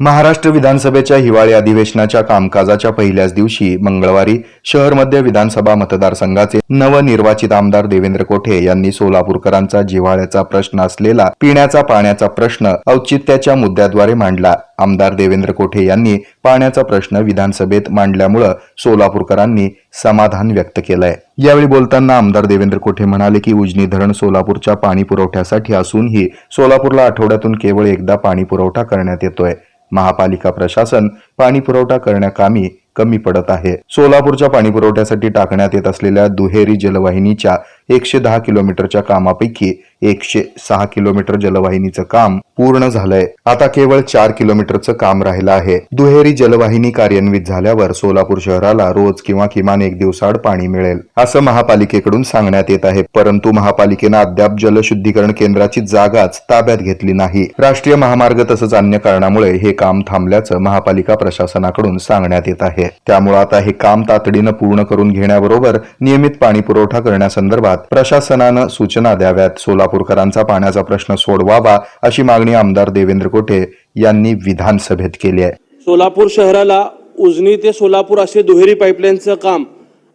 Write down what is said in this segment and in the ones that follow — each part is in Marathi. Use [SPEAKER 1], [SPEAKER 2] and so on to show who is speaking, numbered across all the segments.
[SPEAKER 1] महाराष्ट्र विधानसभेच्या हिवाळी अधिवेशनाच्या कामकाजाच्या पहिल्याच दिवशी मंगळवारी शहर मध्य विधानसभा मतदारसंघाचे नवनिर्वाचित आमदार देवेंद्र कोठे यांनी सोलापूरकरांचा जिव्हाळ्याचा प्रश्न असलेला पिण्याचा पाण्याचा प्रश्न औचित्याच्या मुद्द्याद्वारे मांडला. आमदार देवेंद्र कोठे यांनी पाण्याचा प्रश्न विधानसभेत मांडल्यामुळं सोलापूरकरांनी समाधान व्यक्त केलंय. यावेळी बोलताना आमदार देवेंद्र कोठे म्हणाले की उजनी धरण सोलापूरच्या पाणी पुरवठ्यासाठी असूनही सोलापूरला आठवड्यातून केवळ एकदा पाणी पुरवठा करण्यात येतोय. महापालिका प्रशासन पाणी पुरवठा करण्याकामी कमी पडत आहे. सोलापूरच्या पाणी पुरवठ्यासाठी टाकण्यात येत असलेल्या दुहेरी जलवाहिनीच्या एकशे दहा किलोमीटरच्या कामापैकी एकशे सहा किलोमीटर जलवाहिनीचं काम पूर्ण झालंय. आता केवळ चार किलोमीटरचं काम राहिलं आहे. दुहेरी जलवाहिनी कार्यान्वित झाल्यावर सोलापूर शहराला रोज किंवा किमान एक दिवसाआड पाणी मिळेल असं महापालिकेकडून सांगण्यात येत आहे. परंतु महापालिकेनं अद्याप जलशुद्धीकरण केंद्राची जागाच ताब्यात घेतली नाही. राष्ट्रीय महामार्ग तसंच अन्य कारणामुळे हे काम थांबल्याचं महापालिका प्रशासनाकडून सांगण्यात येत आहे. त्यामुळे आता हे काम तातडीनं पूर्ण करून घेण्याबरोबर नियमित पाणी पुरवठा करण्यासंदर्भात प्रशासनानं सूचना द्याव्यात. सोलापूरकरांचा पाण्याचा प्रश्न सोडवावा अशी मागणी आमदार देवेंद्र कोठे यांनी विधानसभेत केली आहे.
[SPEAKER 2] सोलापूर शहराला उजनी ते सोलापूर असे दुहेरी पाईपलाईनचं काम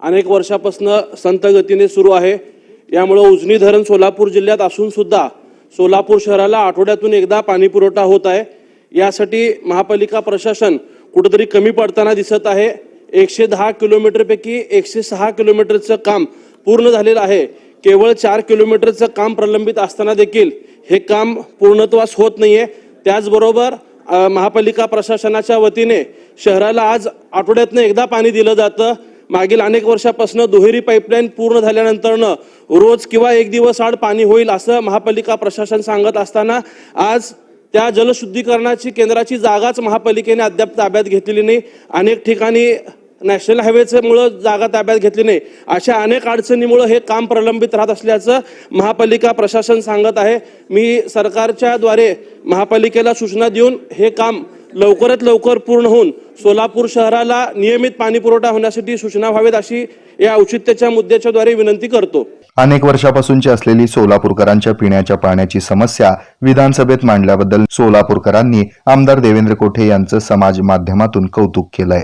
[SPEAKER 2] अनेक वर्षापासून संत गतीने सुरू आहे. यामुळं उजनी धरण सोलापूर जिल्ह्यात असून सुद्धा सोलापूर शहराला आठवड्यातून एकदा पाणी पुरवठा होत आहे. यासाठी महापालिका प्रशासन कुठेतरी कमी पडताना दिसत आहे. एकशे दहा किलोमीटरपैकी एकशे सहा किलोमीटरचं काम पूर्ण झालेलं आहे. केवळ चार किलोमीटरचं काम प्रलंबित असताना देखील हे काम पूर्णत्वास होत नाही आहे त्याचबरोबर महापालिका प्रशासनाच्या वतीने शहराला आज आठवड्यातनं एकदा पाणी दिलं जातं. मागील अनेक वर्षापासून दुहेरी पाईपलाईन पूर्ण झाल्यानंतरनं रोज किंवा एक दिवस आड पाणी होईल असं महापालिका प्रशासन सांगत असताना आज त्या जलशुद्धीकरणाची केंद्राची जागाच महापालिकेने अद्याप ताब्यात घेतलेली नाही. अनेक ठिकाणी नॅशनल हायवेमुळं जागा ताब्यात घेतली नाही. अशा अनेक अडचणीमुळं हे काम प्रलंबित राहत असल्याचं महापालिका प्रशासन सांगत आहे. मी सरकारच्या द्वारे महापालिकेला सूचना देऊन हे काम लवकरात लवकर पूर्ण होऊन सोलापूर शहराला नियमित पाणी पुरवठा होण्यासाठी सूचना व्हावेत अशी या औचित्याच्या मुद्द्याच्या द्वारे विनंती करतो.
[SPEAKER 1] अनेक वर्षापासूनची असलेली सोलापूरकरांच्या पिण्याच्या पाण्याची समस्या विधानसभेत मांडल्याबद्दल सोलापूरकरांनी आमदार देवेंद्र कोठे यांचं समाज माध्यमातून कौतुक केलंय.